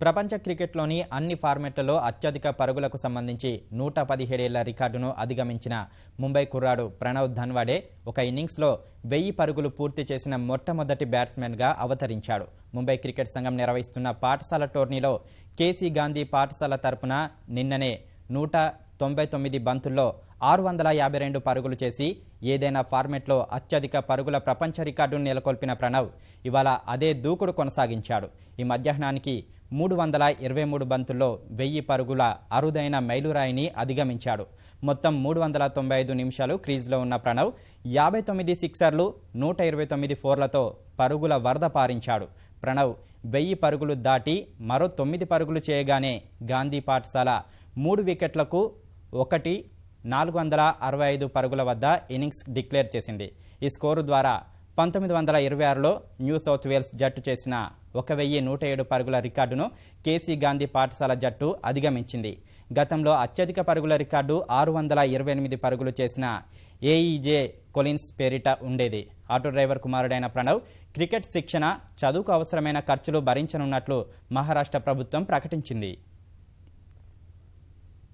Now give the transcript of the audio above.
ప్రపంచ క్రికెట్లోని అన్ని ఫార్మెట్లలో అత్యధిక పరుగులకు సంబంధించి నూట పదిహేడేళ్ళ రికార్డును అధిగమించిన ముంబై కుర్రాడు ప్రణవ్ ధన్వాడే ఒక ఇన్నింగ్స్లో వెయ్యి పరుగులు పూర్తి చేసిన మొట్టమొదటి బ్యాట్స్మెన్గా అవతరించాడు. ముంబై క్రికెట్ సంఘం నిర్వహిస్తున్న పాఠశాల టోర్నీలో కేసీ గాంధీ పాఠశాల తరపున నిన్ననే నూట తొంభై తొమ్మిది బంతుల్లో ఆరు వందల యాభై రెండు పరుగులు చేసి ఏదైనా ఫార్మెట్లో అత్యధిక పరుగుల ప్రపంచ రికార్డును నెలకొల్పిన ప్రణవ్ ఇవాళ అదే దూకుడు కొనసాగించాడు. ఈ మధ్యాహ్నానికి మూడు వందల ఇరవై మూడు బంతుల్లో వెయ్యి పరుగుల అరుదైన మైలురాయిని అధిగమించాడు. మొత్తం మూడు వందల తొంభై ఐదు నిమిషాలు క్రీజ్లో ఉన్న ప్రణవ్ యాభై తొమ్మిది సిక్సర్లు నూట ఇరవై తొమ్మిది ఫోర్లతో పరుగుల వరద పారించాడు. ప్రణవ్ వెయ్యి పరుగులు దాటి మరో తొమ్మిది పరుగులు చేయగానే గాంధీ పాఠశాల మూడు వికెట్లకు ఒకటి నాలుగు వందల అరవై ఐదు పరుగుల వద్ద ఇన్నింగ్స్ డిక్లేర్ చేసింది. ఈ స్కోరు ద్వారా పంతొమ్మిది వందల ఇరవై ఆరులో న్యూ సౌత్ వేల్స్ జట్టు చేసిన ఒక వెయ్యి నూట ఏడు పరుగుల రికార్డును కేసీ గాంధీ పాఠశాల జట్టు అధిగమించింది. గతంలో అత్యధిక పరుగుల రికార్డు ఆరు వందల ఇరవై ఎనిమిది పరుగులు చేసిన ఏఈజే కొలిన్స్ పేరిట ఉండేది. ఆటో డ్రైవర్ కుమారుడైన ప్రణవ్ క్రికెట్ శిక్షణ చదువుకు అవసరమైన ఖర్చులు భరించనున్నట్లు మహారాష్ట్ర ప్రభుత్వం ప్రకటించింది.